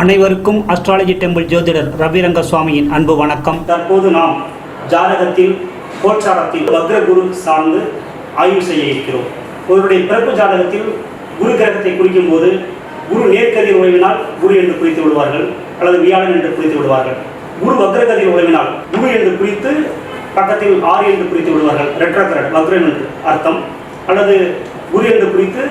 அனைவருக்கும் astrology temple ஜோதிடர் ரவிரங்க சுவாமியின் அன்பு வணக்கம். தற்போது நாம் ஜாதகத்தில் கோச்சாரத்தில் வக்ர குரு சார்ந்து ஆய்வு செய்ய இருக்கிறோம். ஒருவருடைய பிறப்பு ஜாதகத்தில் குரு கிரகத்தை குறிக்கும் போது குரு நேர்கதிர் உழவினால் குரு என்று குறித்து விடுவார்கள் அல்லது வியாழன் என்று குறித்து விடுவார்கள். குரு வக்ரகதிர் உழவினால் குரு என்று குறித்து பக்கத்தில் ஆறு என்று குறித்து விடுவார்கள் ரெட்ரகரட் வக்ரம் என்று அர்த்தம். அல்லது குரு என்று குறித்து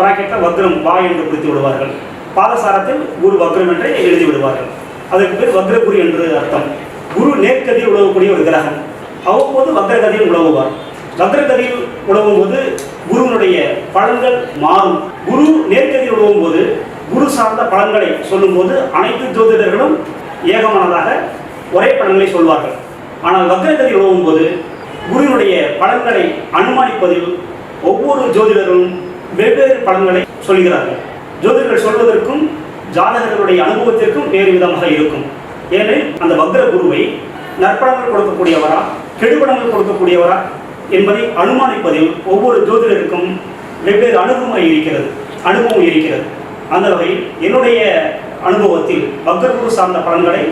பிராக்கெட்டில் வக்ரம் வா என்று குறித்து விடுவார்கள். பாதசாரத்தில் குரு வக்ரம் என்றே எழுதி விடுவார்கள். அதற்கு பேர் வக்ரகுரு என்று அர்த்தம். குரு நேர்கதியில் உழவக்கூடிய ஒரு கிரகம். அவ்வப்போது வக்ரகதியில் உழவுவார். வக்ரகதியில் உழவும் போது குருவினுடைய பலன்கள் மாறும். குரு நேர்கதியில் உழவும் போது குரு சார்ந்த பலன்களை சொல்லும்போது அனைத்து ஜோதிடர்களும் ஏகமானதாக ஒரே பலன்களை சொல்வார்கள். ஆனால் வக்ரகதி உழவும் போது குருவினுடைய பலன்களை அனுமானிப்பதில் ஒவ்வொரு ஜோதிடரும் வெவ்வேறு பலன்களை சொல்கிறார்கள். ஜோதிடர்கள் சொல்வதற்கும் ஜாதகர்களுடைய அனுபவத்திற்கும் வேறு விதமாக இருக்கும். ஏனெனில் அந்த வக்ர குருவை நற்படங்கள் கொடுக்கக்கூடியவரா கெடுபடங்கள் கொடுக்கக்கூடியவரா என்பதை அனுமானிப்பதில் ஒவ்வொரு ஜோதிடருக்கும் வெவ்வேறு அனுபவம் இருக்கிறது அனுபவம் இருக்கிறது. அந்த வகையில் என்னுடைய அனுபவத்தில் வக்ரகுரு சார்ந்த பலன்களை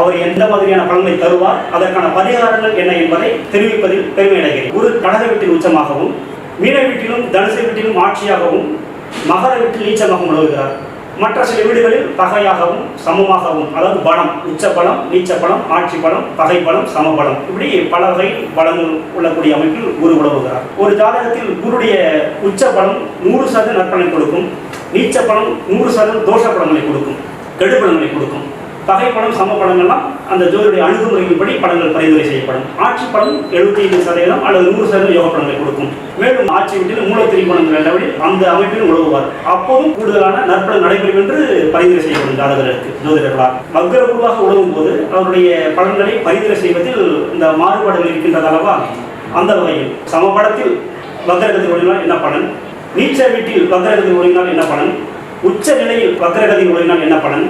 அவர் எந்த மாதிரியான பலன்களை தருவார் அதற்கான பரிகாரங்கள் என்ன என்பதை தெரிவிப்பதில் பெருமை அடைகிறேன். குரு கடக வீட்டில் உச்சமாகவும் மீன வீட்டிலும் தனுசு வீட்டிலும் ஆட்சியாகவும் மகர வீட்டில் நீச்சமாகவும் உணவுகிறார் மற்ற சில வீடுகளில் பகையாகவும் சமமாகவும் அதாவது பலம் உச்ச பலம் நீச்ச பலம் ஆட்சி பலம் பகை பலம் இப்படி பல வகை பலங்கள் உள்ளக்கூடிய அமைப்பில் குரு உழவுகிறார் ஒரு ஜாதகத்தில் குருடைய உச்ச பலம் நூறு சதவீத நற்பலனை கொடுக்கும் நீச்ச பலம் நூறு சதவீதம் தோஷ பலன்களை கொடுக்கும் கெடுபலங்களை கொடுக்கும். பகை படம் சம படங்கள்லாம் அந்த ஜோதிடைய அணுகுமுறையின்படி படங்கள் பரிந்துரை செய்யப்படும். ஆட்சி படம் எழுபத்தி ஐந்து சதவீதம் அல்லது நூறு சதவீதம் யோக படங்களை கொடுக்கும். மேலும் ஆட்சி வீட்டில் மூல படங்கள் லெவலில் அந்த அமைப்பில் உழவுவார். அப்போதும் கூடுதலான நற்படம் நடைபெறும் என்று பரிந்துரை செய்யப்படும் ஜாதகருக்கு ஜோதிடர்களால் வக்ர குருவாக உழவும் போது அவருடைய படங்களை பரிந்துரை செய்வதில் இந்த மாறுபாடுகள் இருக்கின்றது அல்லவா? அந்த வகையில் சம படத்தில் வக்ரகதி ஒழுங்கினால் என்ன பலன்? நீச்ச வீட்டில் வக்ரகதி ஒழுங்கினால் என்ன பலன்? உச்ச நிலையில் வக்ரகதி ஒழுங்கினால் என்ன பலன்?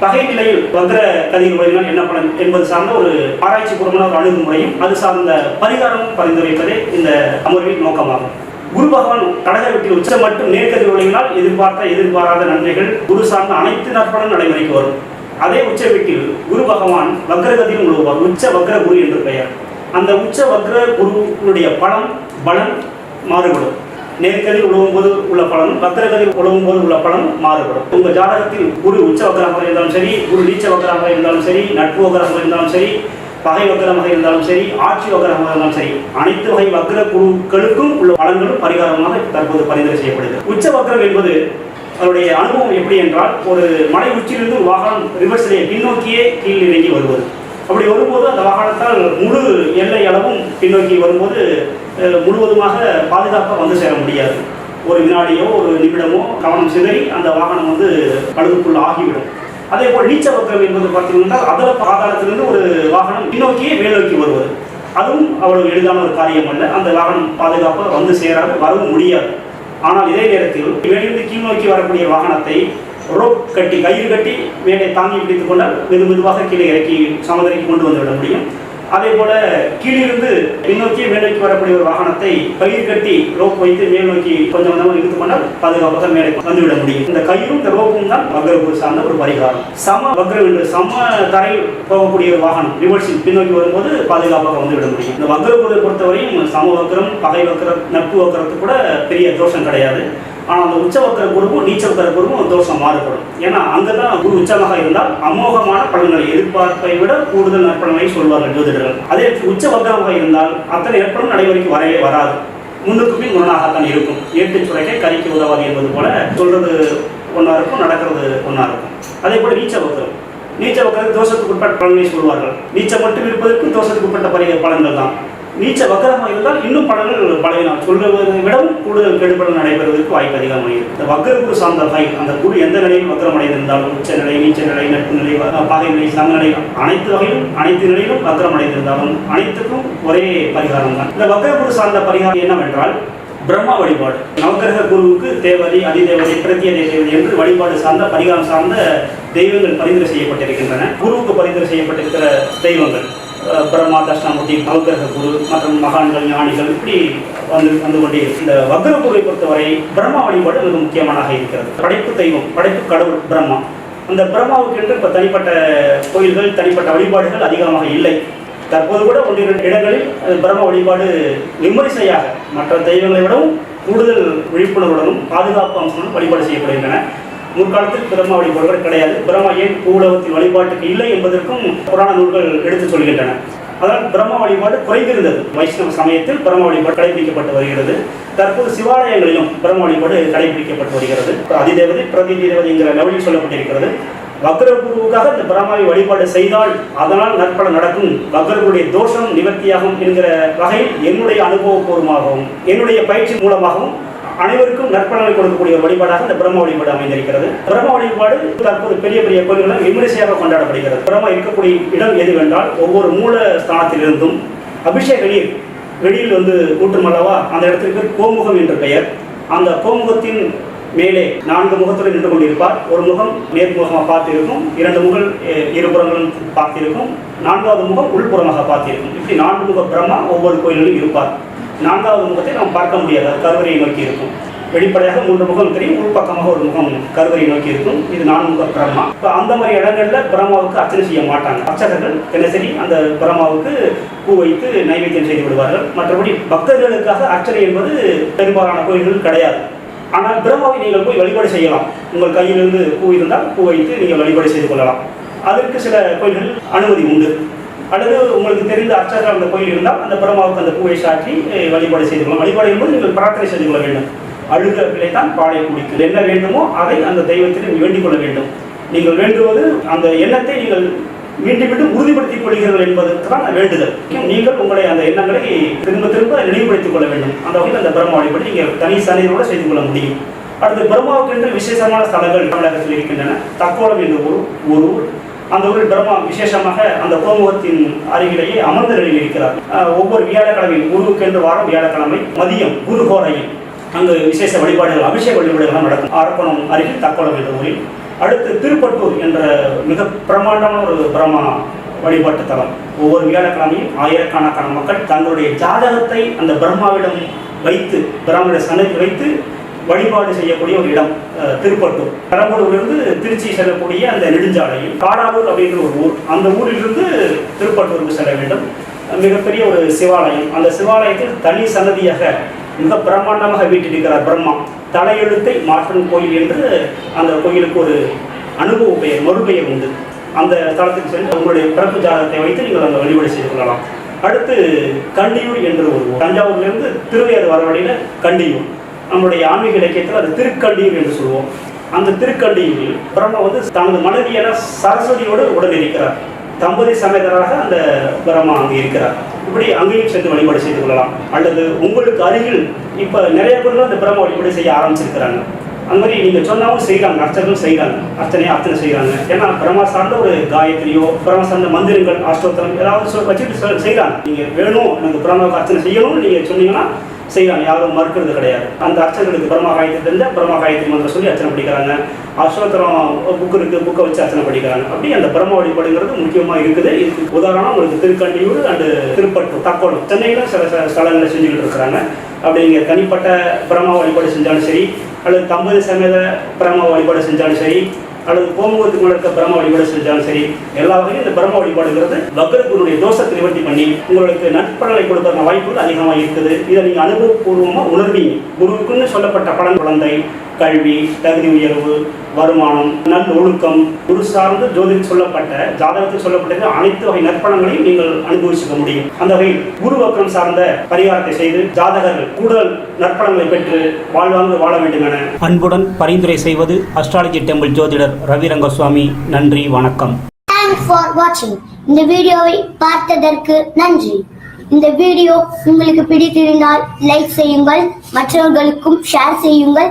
பகை நிலையில் வந்திர கதிர் உரையினால் என்ன பலன் என்பது சார்ந்த ஒரு ஆராய்ச்சி பூர்வமான ஒரு அணுகுமுறையும் அது சார்ந்த பரிகாரமும் பரிந்துரைப்பதே இந்த அமர்வின் நோக்கமாகும். குரு பகவான் கடக வீட்டில் உச்ச மட்டும் நேர்கதி உழையினால் எதிர்பார்த்த எதிர்பாராத நன்மைகள் குரு சார்ந்த அனைத்து நற்பலன் நடைமுறைக்கு வரும். அதே உச்ச வீட்டில் குரு பகவான் வக்ரகதியில் உழுவார். உச்ச வக்ர குரு என்று பெயர். அந்த உச்ச வக்ர குருவினுடைய பலம் பலன் மாறுபடும். நேர்கதில் உழுவும் போது உள்ள பலனும் பத்திரகதில் உழுவும் போது உள்ள பலன் மாறுபடும். உங்க ஜாதகத்தில் குரு உச்ச வக்கரமாக இருந்தாலும் சரி குரு நீச்ச வக்கரமாக இருந்தாலும் சரி நட்பு வக்கரமாக இருந்தாலும் சரி பகை வக்கரமாக இருந்தாலும் சரி ஆட்சி வக்கரமாக இருந்தாலும் சரி அனைத்து வகை வக்கர குழுக்களுக்கும் உள்ள பலன்களும் பரிகாரமாக தற்போது பரிந்துரை செய்யப்படுகிறது. உச்ச வக்கரம் என்பது அதனுடைய அனுபவம் எப்படி என்றால் ஒரு மலை உச்சியிலிருந்து ஒரு வாகனம் ரிவர்ஸிலே பின்னோக்கியே கீழ் இறங்கி வருவது. அப்படி வரும்போது அந்த வாகனத்தால் முழு எல்லை அளவும் பின்னோக்கி வரும்போது முழுவதுமாக பாதுகாப்பாக வந்து சேர முடியாது. ஒரு வினாடியோ ஒரு நிமிடமோ கவனம் சிதறி அந்த வாகனம் வந்து பழுதுக்குள் ஆகிவிடும். அதே போல் நீச்ச வக்கரம் என்பது பார்த்தீங்கன்னா அதல பாதாளத்திலிருந்து ஒரு வாகனம் பின்னோக்கியே மேல் நோக்கி வருவது. அதுவும் அவ்வளவு எளிதான ஒரு காரியம் அல்ல. அந்த வாகனம் பாதுகாப்பாக வந்து சேராது வரவும் முடியாது. ஆனால் இதே நேரத்தில் மேலிருந்து கீழ் நோக்கி வரக்கூடிய வாகனத்தை ரோப் கட்டி கயிறு கட்டி மேலே தாங்கி பிடித்துக் கொண்டால் மெது மெதுவாக கீழே இறக்கி சமதரைக்கு கொண்டு வந்து விட முடியும். அதே போல கீழிருந்து பின்னோக்கி மேல் நோக்கி வரக்கூடிய ஒரு வாகனத்தை கயிறு கட்டி ரோப் வைத்து மேல் நோக்கி கொஞ்சம் கொஞ்சமாக இழுத்து பண்ணால் பாதுகாப்பாக மேலே வந்துவிட முடியும். இந்த கயிறும் இந்த ரோப்பும் தான் வக்ரகுரு சார்ந்த ஒரு பரிகாரம். சம வக்ரம் சம தரையில் போகக்கூடிய ஒரு வாகனம் ரிவர்ஸில் பின்னோக்கி வரும்போது பாதுகாப்பாக வந்துவிட முடியும். இந்த வக்ரகுருவை பொறுத்தவரையும் சம வக்ரம் பகை வக்ரம் நட்பு வக்ரத்துக்கு கூட பெரிய தோஷம் கிடையாது. ஆனால் அந்த உச்ச குருவும் நீச்ச குருவும் தோஷம் மாறுபடும். ஏன்னா அங்கே தான் குரு உச்சமாக இருந்தால் அமோகமான பலன்களை எதிர்பார்ப்பை விட கூடுதல் நற்பலன்களை சொல்வார்கள் ஜோதிடர்கள். அதே உச்ச இருந்தால் அத்தனை நற்பலன் நடைமுறைக்கு வரவே வராது. முன்னுக்கு பின் முரணாகத்தான் இருக்கும். ஏட்டு சுரைக்கை கறிக்கு உதவாது என்பது போல சொல்றது ஒன்றா இருக்கும் நடக்கிறது ஒன்றா இருக்கும். அதே போல நீச்ச வக்கரம் நீச்ச வக்கரம் தோஷத்துக்கு உட்பட்ட பலன்களை சொல்வார்கள். நீச்சம் மட்டும் இருப்பதற்கு தோஷத்துக்கு உட்பட்ட பரிய பலன்கள் தான். நீச்ச வக்கரமாக இருந்தால் இன்னும் பலன்கள் பலவீனம் சொல்வதை விடவும் கூடுதல் கெடுபலன் நடைபெறுவதற்கு வாய்ப்பு அதிகமாக இருக்கு. இந்த வக்கர குரு சார்ந்த வகை அந்த குரு எந்த நிலையில் வக்கரம் அடைந்திருந்தாலும் உச்ச நிலை நீச்ச நிலை நட்பு நிலை வ- பாகை நிலை சம நிலை அனைத்து வகையிலும் அனைத்து நிலையிலும் வக்கரம் அடைந்திருந்தாலும் அனைத்துக்கும் ஒரே பரிகாரம் தான். இந்த வக்கர குரு சார்ந்த பரிகாரம் என்னவென்றால் பிரம்ம வழிபாடு. நவகிரக குருவுக்கு தேவதை அதிதேவதை பிரத்திய தேவதை என்று வழிபாடு சார்ந்த பரிகாரம் சார்ந்த தெய்வங்கள் பரிந்துரை செய்யப்பட்டிருக்கின்றன. குருவுக்கு பரிந்துரை செய்யப்பட்டிருக்கிற தெய்வங்கள். பிரம்மா தட்சிணாமூர்த்தி நவகிரக குரு மற்றும் மகான்கள் ஞானிகள் இப்படி வந்து வந்து கொண்டே இந்த வக்ர குருவை பொறுத்தவரை பிரம்மா வழிபாடு மிக முக்கியமானதாக இருக்கிறது. படைப்பு தெய்வம் படைப்பு கடவுள் பிரம்மா. அந்த பிரம்மாவுக்கு என்று இப்போ தனிப்பட்ட கோயில்கள் தனிப்பட்ட வழிபாடுகள் அதிகமாக இல்லை. தற்போது கூட ஒன்று இரண்டு இடங்களில் பிரம்ம வழிபாடு விமரிசையாக மற்ற தெய்வங்களை விடவும் கூடுதல் விழிப்புணர்வுடனும் பாதுகாப்பு அம்சங்களும் வழிபாடு செய்யப்படுகின்றன. முற்காலத்தில் பிரம்மா வழிபடுவர் கிடையாது. பிரம்மா ஏன் பூலகத்தின் வழிபாட்டுக்கு இல்லை என்பதற்கும் புராண நூல்கள் எடுத்து சொல்கின்றன. அதனால் பிரம்ம வழிபாடு குறைந்திருந்தது. வைஷ்ணவ சமயத்தில் பிரம்ம வழிபாடு கடைபிடிக்கப்பட்டு வருகிறது. தற்போது சிவாலயங்களிலும் பிரம்ம வழிபாடு கடைபிடிக்கப்பட்டு வருகிறது. அதிதேவதை பிரதி தேவதை என்கிற லெவலில் சொல்லப்பட்டிருக்கிறது. வக்ரகுருவுக்காக இந்த பிரம்மாவை வழிபாடு செய்தால் அதனால் நற்பலம் நடக்கும். வக்ரகுருடைய தோஷம் நிவர்த்தியாகும் என்கிற வகையில் என்னுடைய அனுபவபூர்வமாகவும் என்னுடைய பயிற்சி மூலமாகவும் அனைவருக்கும் நற்பலனை கொடுக்கக்கூடிய வழிபாடாக இந்த பிரம்ம வழிபாடு அமைந்திருக்கிறது. பிரம்ம வழிபாடு தற்போது பெரிய பெரிய கோயில்களும் விமரிசையாக கொண்டாடப்படுகிறது. பிரம்ம இருக்கக்கூடிய இடம் எதுவென்றால் ஒவ்வொரு மூல ஸ்தானத்திலிருந்தும் அபிஷேக நீர் வெளியில் வந்து ஊற்றும் அல்லவா? அந்த இடத்திற்கு கோமுகம் என்று பெயர். அந்த கோமுகத்தின் மேலே நான்கு முகத்துடன் நின்று கொண்டிருப்பார். ஒரு முகம் நேர்முகமாக பார்த்திருக்கும் இரண்டு முகங்கள் இருபுறங்களும் பார்த்திருக்கும் நான்காவது முகம் உள்புறமாக பார்த்திருக்கும். இப்படி நான்கு முக பிரம்மா ஒவ்வொரு கோயிலிலும் இருப்பார். நான்காவது முகத்தை நாம் பார்க்க முடியாது. அது கருவறையை நோக்கி இருக்கும். வெளிப்படையாக மூன்று முகம் தெரியும் உள்பக்கமாக ஒரு முகம் கருவறையை நோக்கி இருக்கும். இது நான்முக பிரம்மா. இப்போ அந்த மாதிரி இடங்கள்ல பிரம்மாவுக்கு அர்ச்சனை செய்ய மாட்டாங்க. அர்ச்சகர்கள் தினசரி அந்த பிரம்மாவுக்கு பூ வைத்து நைவேத்தியம் செய்து விடுவார்கள். மற்றபடி பக்தர்களுக்காக அர்ச்சனை என்பது பெரும்பாலான கோயில்கள் கிடையாது. ஆனால் பிரம்மாவை நீங்கள் போய் வழிபாடு செய்யலாம். உங்கள் கையிலிருந்து பூ இருந்தால் பூ வைத்து நீங்கள் வழிபாடு செய்து கொள்ளலாம். அதற்கு சில கோயில்கள் அனுமதி உண்டு. அல்லது உங்களுக்கு தெரிந்த அர்ச்சகர் அந்த கோயில் இருந்தால் அந்த பிரம்மாவுக்கு அந்த பூவை சாற்றி வழிபாடு செய்து கொள்ளலாம். வழிபாடு என்பது நீங்கள் பிரார்த்தனை செய்து கொள்ள வேண்டும். அழுக பிள்ளை தான் பாலை குடிக்கும் என்ன வேண்டுமோ அதை அந்த தெய்வத்தில் வேண்டிக் கொள்ள வேண்டும். நீங்கள் வேண்டுவது அந்த எண்ணத்தை நீங்கள் மீண்டும் மீண்டும் உறுதிப்படுத்திக் கொள்கிறீர்கள் என்பதற்கு தான் வேண்டுதல் நீங்கள் உங்களுடைய அந்த எண்ணங்களை திரும்ப திரும்ப நினைவுபடுத்திக் கொள்ள வேண்டும். அந்த வகையில் அந்த பிரம்ம வழிபாடு நீங்கள் தனி சனியோடு செய்து கொள்ள முடியும். அடுத்து பிரம்மாவுக்கு என்று விசேஷமான ஸ்தலங்கள் தமிழகத்தில் இருக்கின்றன. தக்கோலம் என்ற ஒரு ஒரு அந்த ஊரில் பிரம்மா விசேஷமாக அந்த கோமுகத்தின் அருகிலேயே அமர்ந்த நிலையில் இருக்கிறார் ஒவ்வொரு வியாழக்கிழமையும் குருவுக்கென்று வாரம் வியாழக்கிழமை மதியம் குருகோரையில் அங்கு விசேஷ வழிபாடுகள் அபிஷேக வழிபாடுகள்லாம் நடக்கும். அரப்பணம் அருகில் தக்கோலம் என்ற ஊரில். அடுத்து திருப்பட்டூர் என்ற மிக பிரமாண்டமான ஒரு பிரம்மா வழிபாட்டு தலம். ஒவ்வொரு வியாழக்கிழமையும் ஆயிரக்கணக்கான மக்கள் தங்களுடைய ஜாதகத்தை அந்த பிரம்மாவிடம் வைத்து பிரம்மாவுடைய சன்னதி வைத்து வழிபாடு செய்யக்கூடிய ஒரு இடம் திருப்பட்டூர் பெரம்பலூர்லேருந்து திருச்சி செல்லக்கூடிய அந்த நெடுஞ்சாலையில் காடாலூர் அப்படிங்கிற ஒரு ஊர். அந்த ஊரிலிருந்து திருப்பட்டூருக்கு செல்ல வேண்டும். மிகப்பெரிய ஒரு சிவாலயம். அந்த சிவாலயத்தில் தனி சன்னதியாக மிக பிரம்மாண்டமாக வீட்டிருக்கிறார் பிரம்மா. தலையெழுத்தை மாற்றும் கோயில் என்று அந்த கோயிலுக்கு ஒரு அனுபவ பெயர் மறுபெயர் உண்டு. அந்த தளத்துக்கு சென்று உங்களுடைய பிறப்பு ஜாதகத்தை வைத்து நீங்கள் அந்த வழிபாடு செய்து கொள்ளலாம். அடுத்து கண்டியூர் என்று ஒரு தஞ்சாவூர்லேருந்து திருவையாறு வர வழியில் கண்டியூர். நம்முடைய ஆன்மீக இலக்கியத்தில் அது திருக்கல்லீர் என்று சொல்லுவோம். அந்த திருக்கல்லீரில் பிரம்ம வந்து தனது மனைவியான சரஸ்வதியோடு உடன் இருக்கிறார் தம்பதி சமேதராக அந்த பிரம்மா அங்கே இருக்கிறார். இப்படி அங்கேயும் சென்று வழிபாடு செய்து கொள்ளலாம். அல்லது உங்களுக்கு அருகில் இப்போ நிறைய பேர் அந்த பிரம்ம வழிபாடு செய்ய ஆரம்பிச்சிருக்கிறாங்க. அந்த மாதிரி நீங்கள் சொன்னாலும் செய்கிறாங்க அர்ச்சகர்கள் செய்கிறாங்க அர்ச்சனையாக அர்ச்சனை செய்கிறாங்க. ஏன்னா பிரம்மா சார்ந்த ஒரு காயத்ரியோ பிரம்மா சார்ந்த மந்திரங்கள் அஷ்டோத்திரம் ஏதாவது சொல் வச்சுட்டு செய்கிறாங்க. நீங்கள் வேணும் எனக்கு பிரம்மாவுக்கு அர்ச்சனை செய்யணும்னு நீங்கள் சொன்னீங்கன்னா செய்கிறாங்க யாரும் மறுக்கிறது கிடையாது. அந்த அர்ச்சனைகளுக்கு பிரம்மா காயத்தை தெரிஞ்ச பிரம்மா காயத்ரி மந்திரம் சொல்லி அர்ச்சனை படிக்கிறாங்க அஸ்வத்திரம் புக்கு இருக்குது புக்கை வச்சு அர்ச்சனை படிக்கிறாங்க அப்படி அந்த பிரம்ம வழிபாடுங்கிறது முக்கியமாக இருக்குது. இதுக்கு உதாரணம் உங்களுக்கு திருக்கண்டியூர் அண்டு திருப்பட்டூர் தக்கோலம் சென்னையில் சில சில ஸ்தலங்களை செஞ்சுக்கிட்டு இருக்கிறாங்க. அப்படி இங்கே தனிப்பட்ட பிரம்ம வழிபாடு செஞ்சாலும் சரி அல்லது தம்பதி சமேத பிரம்ம வழிபாடு செஞ்சாலும் சரி அல்லது கோமுகத்து இருக்க பிரம்ம வழிபாடு செஞ்சாலும் சரி எல்லா வகையும் இந்த பிரம்ம வழிபாடுங்கிறது வக்ரகுருடைய தோஷத்தை நிவர்த்தி பண்ணி உங்களுக்கு நட்பலனை கொடுக்கிற வாய்ப்புகள் அதிகமாக இருக்குது. இதை நீங்கள் அனுபவபூர்வமாக உணர்வீங்க. குருவுக்குன்னு சொல்லப்பட்ட பலன் குழந்தை கல்வி தகுதி உயர்வு வருமானம் நல் ஒழுக்கம் குரு சார்ந்து ஜோதிடத்தில் சொல்லப்பட்ட ஜாதகத்தில் சொல்லப்பட்ட அனைத்து வகை நற்பணங்களையும் நீங்கள் அனுபவிச்சுக்க முடியும். அந்த வகையில் குரு வக்கரம் சார்ந்த பரிகாரத்தை செய்து ஜாதகர்கள் கூடுதல் நற்பணங்களை பெற்று வாழ்வாங்கு வாழ வேண்டும் என அன்புடன் பரிந்துரை செய்வது அஸ்ட்ராலஜி டெம்பிள் ஜோதிடர் ரவிரங்கசுவாமி. நன்றி வணக்கம். தேங்க்ஸ் ஃபார் வாட்சிங் இந்த வீடியோவை பார்த்ததற்கு நன்றி. இந்த வீடியோ உங்களுக்கு பிடித்திருந்தால் லைக் செய்யுங்கள் மற்றவர்களுக்கும் ஷேர் செய்யுங்கள்.